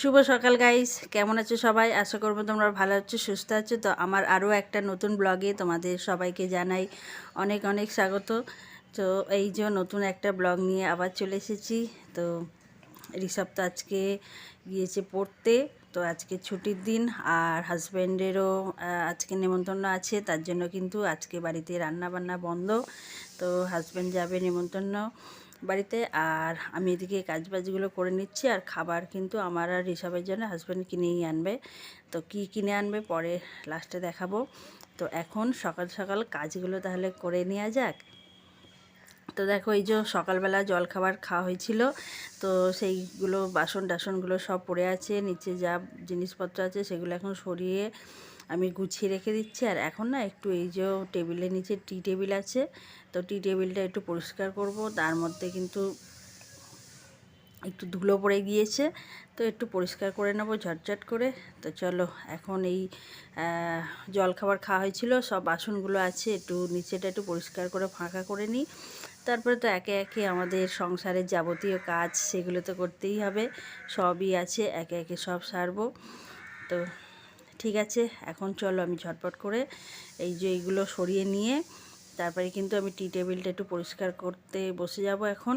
শুভ সকাল গাইস কেমন আছো সবাই? আশা করব তোমরা ভালো আছো, সুস্থ আছো। তো আমার আরও একটা নতুন ব্লগে তোমাদের সবাইকে জানাই অনেক অনেক স্বাগত। তো এই যে নতুন একটা ব্লগ নিয়ে আবার চলে এসেছি। তো ঋষভ তো আজকে গিয়েছে পড়তে। তো আজকে ছুটির দিন আর হাজব্যান্ডেরও আজকে নেমন্তন্ন আছে। তার জন্য কিন্তু আজকে বাড়িতে রান্না বান্না বন্ধ। তো হাজব্যান্ড যাবে নেমন্তন্ন। বাড়িতে আর আমি এদিকে কাজ বাজগুলো করে নিচ্ছি আর খাবার কিন্তু আমার আর ঋষভের জন্য হাজব্যান্ড কিনেই আনবে। তো কি কিনে আনবে পরে লাস্টে দেখাবো। তো এখন সকাল সকাল কাজগুলো তাহলে করে নেওয়া যাক। তো দেখো এই যে সকালবেলা জল খাবার খাওয়া হয়েছিল। তো সেইগুলো বাসন টাসনগুলো সব পড়ে আছে। নিচে যা জিনিসপত্র আছে সেগুলো এখন সরিয়ে আমি গুছিয়ে রেখে দিচ্ছি। আর এখন না একটু এই যে টেবিলের নিচে টি টেবিল আছে, তো টি টেবিলটা একটু পরিষ্কার করব। তার মধ্যে কিন্তু একটু ধুলো পড়ে গিয়েছে, তো একটু পরিষ্কার করে নেব ঝটঝট করে। তো চলো, এখন এই জল খাবার খাওয়া হয়েছিল, সব বাসনগুলো আছে, একটু নিচেটা একটু পরিষ্কার করে ফাঁকা করে নিই। তারপরে তো একে একে আমাদের সংসারের যাবতীয় কাজ সেগুলো তো করতেই হবে, সবই আছে, একে একে সব সারবো। তো ঠিক আছে, এখন চলো আমি ঝটপট করে এই যে এইগুলো সরিয়ে নিয়ে তারপরে কিন্তু আমি টি টেবিলটা একটু পরিষ্কার করতে বসে যাব এখন।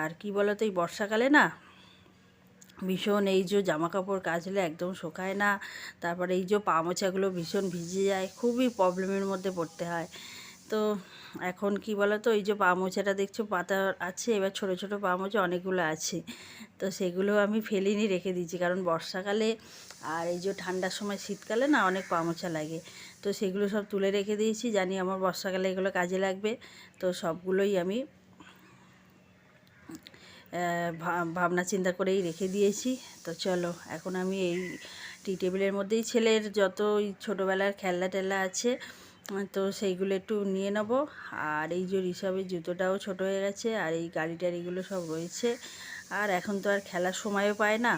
আর কি বলো তো এই বর্ষাকালে না ভীষণ এই যে জামা কাপড় কাচলে একদম শোকায় না, তারপরে এই যে পা মোছাগুলো ভীষণ ভিজে যায়, খুবই প্রবলেমের মধ্যে পড়তে হয়। তো এখন কি বলো তো এই যে পা মোছাটা দেখছ, পাতা আছে, এবার ছোট ছোট পা মোছা অনেকগুলো আছে। তো সেগুলো আমি ফেলিনি, রেখে দিয়েছি। কারণ বর্ষাকালে আর এই যে ঠান্ডার সময় শীতকালে না অনেক পা মোছা লাগে। তো সেগুলো সব তুলে রেখে দিয়েছি, জানি আমার বর্ষাকালে এগুলো কাজে লাগবে। তো সবগুলোই আমি ভাবনা চিন্তা করেই রেখে দিয়েছি। তো চলো, এখন আমি এই টি টেবিলের মধ্যেই ছেলের যত ছোটোবেলার খেলনা টেলনা আছে তো সেইগুলো একটু নিয়ে নেব। আর এই যে ঋষভের জুতোটাও ছোট হয়ে গেছে, আর এই গাড়ি টাড়িগুলো সব রয়েছে। আর এখন তো আর খেলার সময়ও পায় না।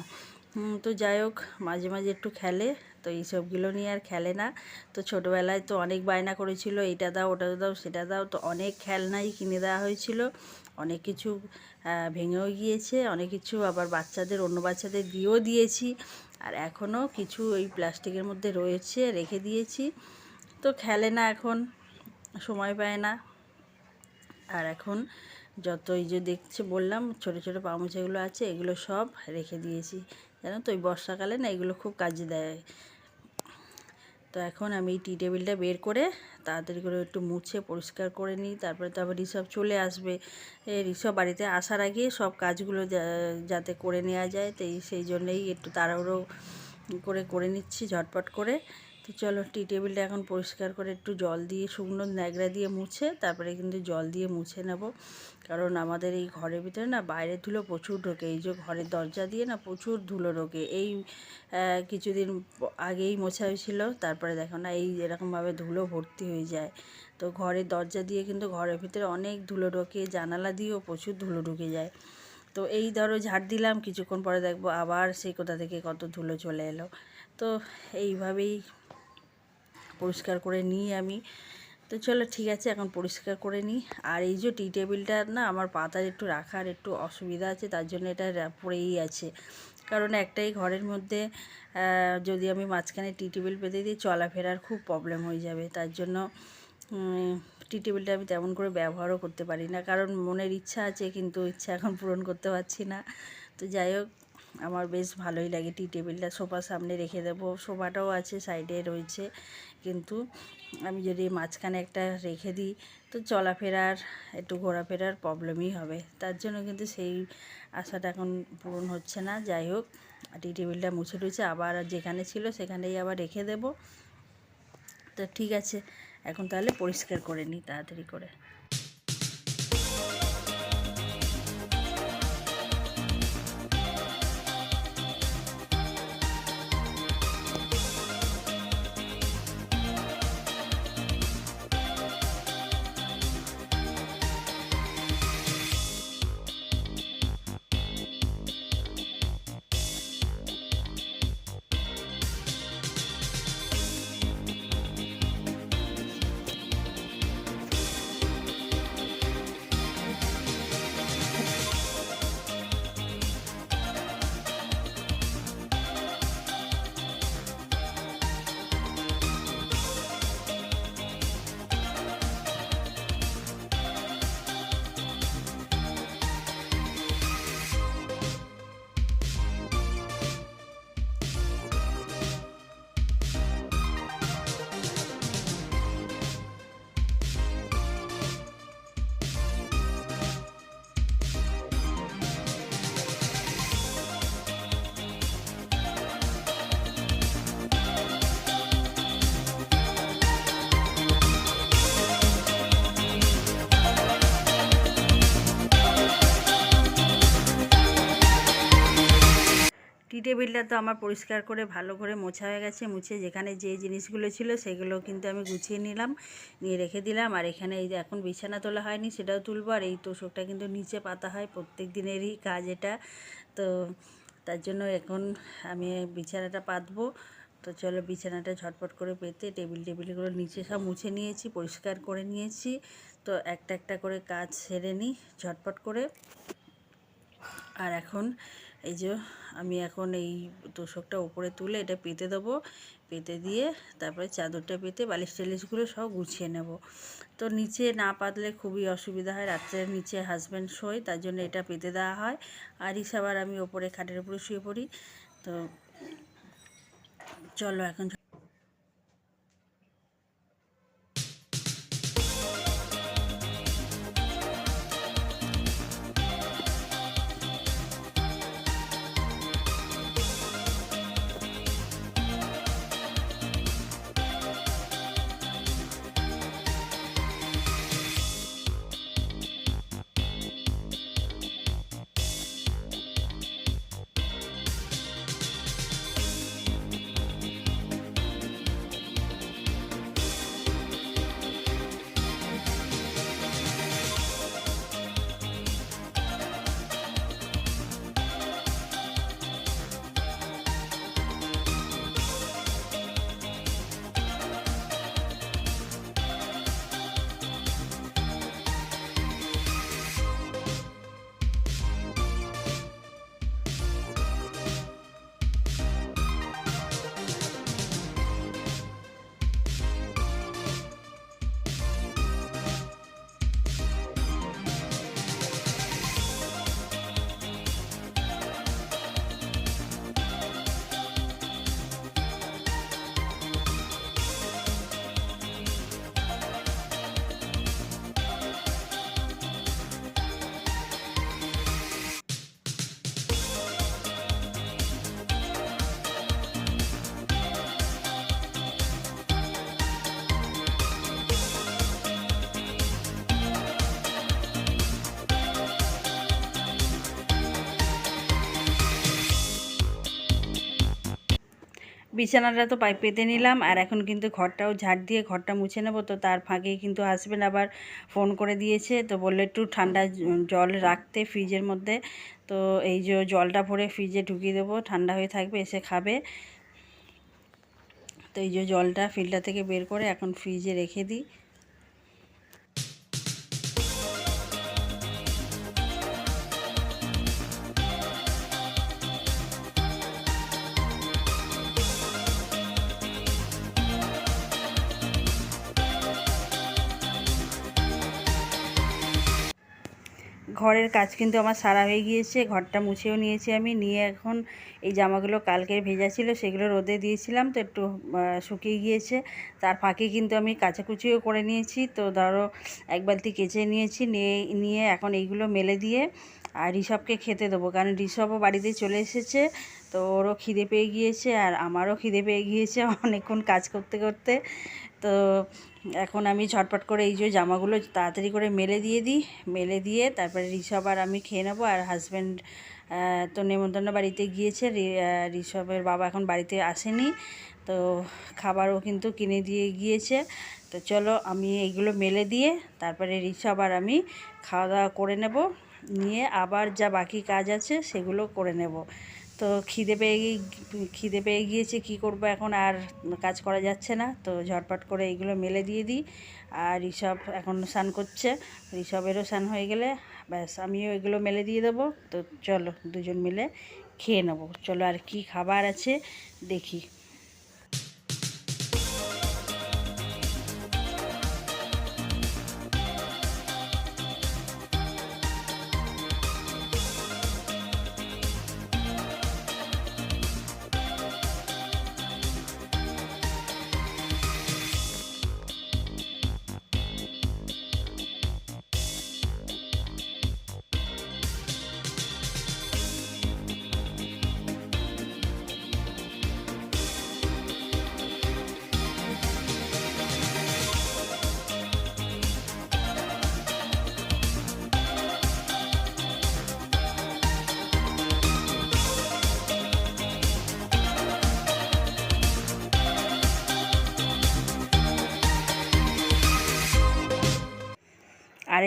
তো যাই হোক, মাঝে মাঝে একটু খেলে, তো এইসবগুলো নিয়ে আর খেলে না। তো ছোটোবেলায় তো অনেক বায়না করেছিল এটা দাও, ওটা দাও, সেটা দাও, তো অনেক খেলনাই কিনে দেওয়া হয়েছিল। অনেক কিছু ভেঙেও গিয়েছে, অনেক কিছু আবার বাচ্চাদের, অন্য বাচ্চাদের দিয়েও দিয়েছি। আর এখনও কিছু ওই প্লাস্টিকের মধ্যে রয়েছে, রেখে দিয়েছি। তো খেলে না এখন, সময় পায় না। আর এখন যত এই যে দেখছে, বললাম ছোটো ছোটো পামোচাগুলো আছে, এগুলো সব রেখে দিয়েছি। জানো তো, ওই বর্ষাকালে না এগুলো খুব কাজে দেয়। তো এখন আমি এই টি টেবিলটা বের করে তাড়াতাড়ি করে একটু মুছে পরিষ্কার করে নিই, তারপরে তো আবার ঋষভ চলে আসবে। ঋষভ বাড়িতে আসার আগে সব কাজগুলো যাতে করে নেওয়া যায়, তো সেই জন্যেই একটু তাড়াহুড়ো করে করে নিচ্ছি ঝটপট করে। তো চলো টি টেবিলটা এখন পরিষ্কার করে একটু জল দিয়ে শুকনো ন্যাকড়া দিয়ে মুছে, তারপরে কিন্তু জল দিয়ে মুছে নেব। কারণ আমাদের এই ঘরের ভিতরে না বাইরের ধুলো প্রচুর ঢোকে, এই যে ঘরের দরজা দিয়ে না প্রচুর ধুলো ঢোকে। এই কিছুদিন আগেই মোছা হয়েছিল, তারপরে দেখো না এই এরকমভাবে ধুলো ভর্তি হয়ে যায়। তো ঘরের দরজা দিয়ে কিন্তু ঘরের ভিতরে অনেক ধুলো ঢোকে, জানালা দিয়েও প্রচুর ধুলো ঢুকে যায়। তো এই ধরো ঝাড় দিলাম, কিছুক্ষণ পরে দেখব আবার সেই কোথা থেকে কত ধুলো চলে এলো। তো এইভাবেই পরিষ্কার করে নিই আমি। তো চলো ঠিক আছে, এখন পরিষ্কার করে নিই। আর এই যে টি টেবিলটা না, আমার পাতার একটু রাখার একটু অসুবিধা আছে, তার জন্য এটা পড়েই আছে। কারণ একটাই ঘরের মধ্যে যদি আমি মাঝখানে টি টেবিল পেতে দিই, চলাফেরার খুব প্রবলেম হয়ে যাবে। তার জন্য টি টেবিলটা আমি তেমন করে ব্যবহারও করতে পারি না। কারণ মনের ইচ্ছা আছে, কিন্তু ইচ্ছা এখন পূরণ করতে পারছি না। তো যাই হোক, আমার বেশ ভালোই লাগে টি টেবিলটা। সোফার সামনে রেখে দেবো। সোফাটাও আছে, সাইডে রয়েছে। কিন্তু আমি যদি মাঝখানে একটা রেখে দিই, তো চলাফেরার, একটু ঘোরাফেরার প্রবলেমই হবে। তার জন্য কিন্তু সেই আশাটা এখন পূরণ হচ্ছে না। যাই হোক, টি টেবিলটা মুছে টুছে আবার যেখানে ছিল সেখানেই আবার রেখে দেব। তো ঠিক আছে, এখন তাহলে পরিষ্কার করে নিই, তাড়াতাড়ি করে। টেবিলটা তো আমার পরিষ্কার করে ভালো করে মোছা হয়ে গেছে, মুছে যেখানে যে জিনিসগুলো ছিল সেগুলো কিন্তু আমি গুছিয়ে নিলাম, নিয়ে রেখে দিলাম। আর এখানে এই এখন বিছানা তোলা হয়নি সেটাও তুলবো। আর এই তোষকটা কিন্তু নিচে পাতা হয়, প্রত্যেক দিনেরই কাজ এটা। তো তার জন্য এখন আমি বিছানাটা পাতবো। তো চলো বিছানাটা ঝটপট করে পেতে টেবিল টেবিলগুলো নিচে সব মুছে নিয়েছি, পরিষ্কার করে নিয়েছি। তো একটা একটা করে কাজ সেরে নিই ঝটপট করে। আর এখন এই যে আমি এখন এই তোষকটা উপরে তুলে এটা পেতে দেবো। পেতে দিয়ে তারপরে চাদরটা পেতে বালিশ টালিশগুলো সব গুছিয়ে নেব। তো নিচে না পাতলে খুবই অসুবিধা হয়, রাত্রে নিচে হাজব্যান্ড শোয়, তার জন্য এটা পেতে দেওয়া হয়। আর ইসাবার আমি ওপরে খাটের উপরে শুয়ে পড়ি। তো চলো এখন বিছানাটা তো পাইপ পেতে নিলাম। আর এখন কিন্তু ঘরটাও ঝাড় দিয়ে ঘরটা মুছে নেব। তো তার ফাঁকে কিন্তু হাজব্যান্ড আবার ফোন করে দিয়েছে। তো বলল একটু ঠান্ডা জল রাখতে ফ্রিজের মধ্যে। তো এই যে জলটা ভরে ফ্রিজে ঢুকিয়ে দেবো। ঠান্ডা হয়ে থাকবে, এসে খাবে। তো এই যে জলটা ফিল্টার থেকে বের করে এখন ফ্রিজে রেখে দিই। ঘরের কাজ কিন্তু আমার সারা হয়ে গিয়েছে, ঘরটা মুছেও নিয়েছি আমি, নিয়ে এখন এই জামাগুলো কালকের ভেজা ছিল সেগুলো রোদে দিয়েছিলাম, তো একটু শুকিয়ে গিয়েছে। তার ফাঁকে কিন্তু আমি কাচাকুচিও করে নিয়েছি, তো ধরো এক বালতি কেচে নিয়েছি, নিয়ে নিয়ে এখন এইগুলো মেলে দিয়ে আর ঋষভকে খেতে দেবো, কারণ ঋষভও বাড়িতে চলে এসেছে, তো ওরও খিদে পেয়ে গিয়েছে আর আমারও খিদে পেয়ে গিয়েছে অনেকক্ষণ কাজ করতে করতে। তো এখন আমি ঝটপট করে এই যে জামাগুলো তাড়াতাড়ি করে মেলে দিয়ে দিই, মেলে দিয়ে তারপরে ঋষভ আর আমি খেয়ে নেব। আর হাজব্যান্ড তো নেমন্তন্ন বাড়িতে গিয়েছে। ঋষভের বাবা এখন বাড়িতে আসেনি। তো খাবারও কিন্তু কিনে দিয়ে গিয়েছে। তো চলো আমি এইগুলো মেলে দিয়ে তারপরে ঋষভ আর আমি খাওয়া দাওয়া করে নেব। নিয়ে আবার যা বাকি কাজ আছে সেগুলো করে নেব। তো খিদে পেয়ে গিয়ে, খিদে পেয়ে গিয়েছে, কি করব এখন? আর কাজ করা যাচ্ছে না, তো ঝটপট করে এইগুলো মেলে দিয়ে দিই। আর ঋষভ এখন স্নান করছে, ঋষভেরও স্নান হয়ে গেলে, ব্যাস আমিও এগুলো মেলে দিয়ে দেবো। তো চলো দুজন মিলে খেয়ে নেব। চলো আর কি খাবার আছে, দেখি।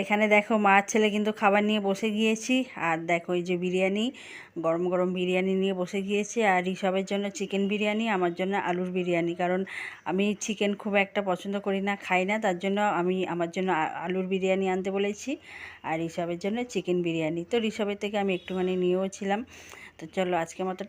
এখানে দেখো মা ছেলে কিন্তু খাবার নিয়ে বসে গিয়েছি। আর দেখো এই যে বিরিয়ানি, গরম গরম বিরিয়ানি নিয়ে বসে গিয়েছি। আর ঋষভের জন্য চিকেন বিরিয়ানি, আমার জন্য আলুর বিরিয়ানি। কারণ আমি চিকেন খুব একটা পছন্দ করি না, খাই না। তার জন্য আমি আমার জন্য আলুর বিরিয়ানি আনতে বলেছি। আর ঋষভের জন্য চিকেন বিরিয়ানি। তো ঋষভের থেকে আমি একটুখানি নিয়েও ছিলাম। তো চলো আজকে মতো